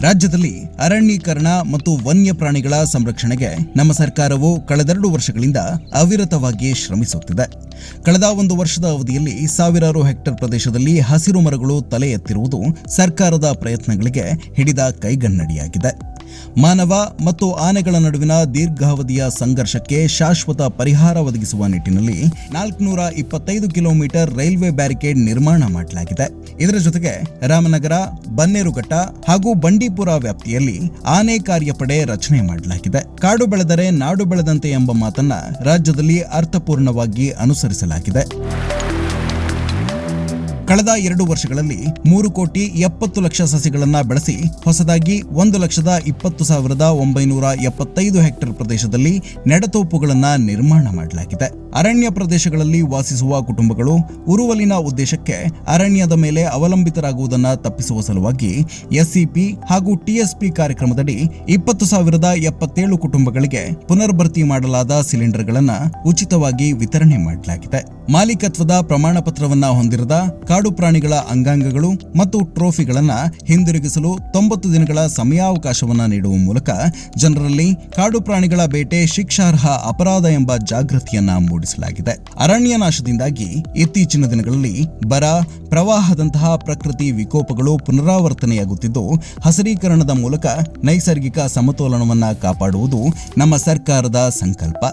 ರಾಜ್ಯದಲ್ಲಿ ಅರಣ್ಯೀಕರಣ ಮತ್ತು ವನ್ಯ ಪ್ರಾಣಿಗಳ ಸಂರಕ್ಷಣೆಗೆ ನಮ್ಮ ಸರ್ಕಾರವು ಕಳೆದೆರಡು ವರ್ಷಗಳಿಂದ ಅವಿರತವಾಗಿ ಶ್ರಮಿಸುತ್ತಿದೆ. ಕಳೆದ ಒಂದು ವರ್ಷದ ಅವಧಿಯಲ್ಲಿ ಸಾವಿರಾರು ಹೆಕ್ಟೇರ್ ಪ್ರದೇಶದಲ್ಲಿ ಹಸಿರು ಮರಗಳು ತಲೆ ಎತ್ತಿರುವುದು ಸರ್ಕಾರದ ಪ್ರಯತ್ನಗಳಿಗೆ ಹಿಡಿದ ಕೈಗನ್ನಡಿಯಾಗಿದೆ. ಮಾನವ ಮತ್ತು ಆನೆಗಳ ನಡುವಿನ ದೀರ್ಘಾವಧಿಯ ಸಂಘರ್ಷಕ್ಕೆ ಶಾಶ್ವತ ಪರಿಹಾರ ಒದಗಿಸುವ ನಿಟ್ಟಿನಲ್ಲಿ ನಾಲ್ಕುನೂರ ಇಪ್ಪತ್ತೈದು ಕಿಲೋಮೀಟರ್ ರೈಲ್ವೆ ಬ್ಯಾರಿಕೇಡ್ ನಿರ್ಮಾಣ ಮಾಡಲಾಗಿದೆ. ಇದರ ಜೊತೆಗೆ ರಾಮನಗರ, ಬನ್ನೇರುಘಟ್ಟ ಹಾಗೂ ಬಂಡೀಪುರ ವ್ಯಾಪ್ತಿಯಲ್ಲಿ ಆನೆ ಕಾರ್ಯಪಡೆ ರಚನೆ ಮಾಡಲಾಗಿದೆ. ಕಾಡು ಬೆಳೆದರೆ ನಾಡು ಬೆಳೆದಂತೆ ಎಂಬ ಮಾತನ್ನ ರಾಜ್ಯದಲ್ಲಿ ಅರ್ಥಪೂರ್ಣವಾಗಿ ಅನುಸರಿಸಲಾಗಿದೆ. ಕಳೆದ ಎರಡು ವರ್ಷಗಳಲ್ಲಿ ಮೂರು ಕೋಟಿ ಎಪ್ಪತ್ತು ಲಕ್ಷ ಸಸಿಗಳನ್ನ ಬೆಳೆಸಿ ಹೊಸದಾಗಿ ಒಂದು ಲಕ್ಷದ ಇಪ್ಪತ್ತು ಸಾವಿರದ ಒಂಬೈನೂರ ಎಪ್ಪತ್ತೈದು ಹೆಕ್ಟೇರ್ ಪ್ರದೇಶದಲ್ಲಿ ನೆಡತೋಪುಗಳನ್ನ ನಿರ್ಮಾಣ ಮಾಡಲಾಗಿದೆ. ಅರಣ್ಯ ಪ್ರದೇಶಗಳಲ್ಲಿ ವಾಸಿಸುವ ಕುಟುಂಬಗಳು ಉರುವಲಿನ ಉದ್ದೇಶಕ್ಕೆ ಅರಣ್ಯದ ಮೇಲೆ ಅವಲಂಬಿತರಾಗುವುದನ್ನು ತಪ್ಪಿಸುವ ಸಲುವಾಗಿ ಎಸ್ಸಿಪಿ ಹಾಗೂ ಟಿಎಸ್ಪಿ ಕಾರ್ಯಕ್ರಮದಡಿ ಇಪ್ಪತ್ತು ಸಾವಿರದ ಎಪ್ಪತ್ತೇಳು ಕುಟುಂಬಗಳಿಗೆ ಪುನರ್ಭರ್ತಿ ಮಾಡಲಾದ ಸಿಲಿಂಡರ್ಗಳನ್ನು ಉಚಿತವಾಗಿ ವಿತರಣೆ ಮಾಡಲಾಗಿದೆ. ಮಾಲೀಕತ್ವದ ಪ್ರಮಾಣ ಪತ್ರವನ್ನ ಹೊಂದಿರದ ಕಾಡು ಪ್ರಾಣಿಗಳ ಅಂಗಾಂಗಗಳು ಮತ್ತು ಟ್ರೋಫಿಗಳನ್ನು ಹಿಂದಿರುಗಿಸಲು ತೊಂಬತ್ತು ದಿನಗಳ ಸಮಯಾವಕಾಶವನ್ನು ನೀಡುವ ಮೂಲಕ ಜನರಲ್ಲಿ ಕಾಡು ಪ್ರಾಣಿಗಳ ಬೇಟೆ ಶಿಕ್ಷಾರ್ಹ ಅಪರಾಧ ಎಂಬ ಜಾಗೃತಿಯನ್ನ ಮೂಡಿಸಲಾಗಿದೆ. ಅರಣ್ಯ ನಾಶದಿಂದಾಗಿ ಇತ್ತೀಚಿನ ದಿನಗಳಲ್ಲಿ ಬರ, ಪ್ರವಾಹದಂತಹ ಪ್ರಕೃತಿ ವಿಕೋಪಗಳು ಪುನರಾವರ್ತನೆಯಾಗುತ್ತಿದ್ದು, ಹಸಿರೀಕರಣದ ಮೂಲಕ ನೈಸರ್ಗಿಕ ಸಮತೋಲನವನ್ನ ಕಾಪಾಡುವುದು ನಮ್ಮ ಸರ್ಕಾರದ ಸಂಕಲ್ಪ.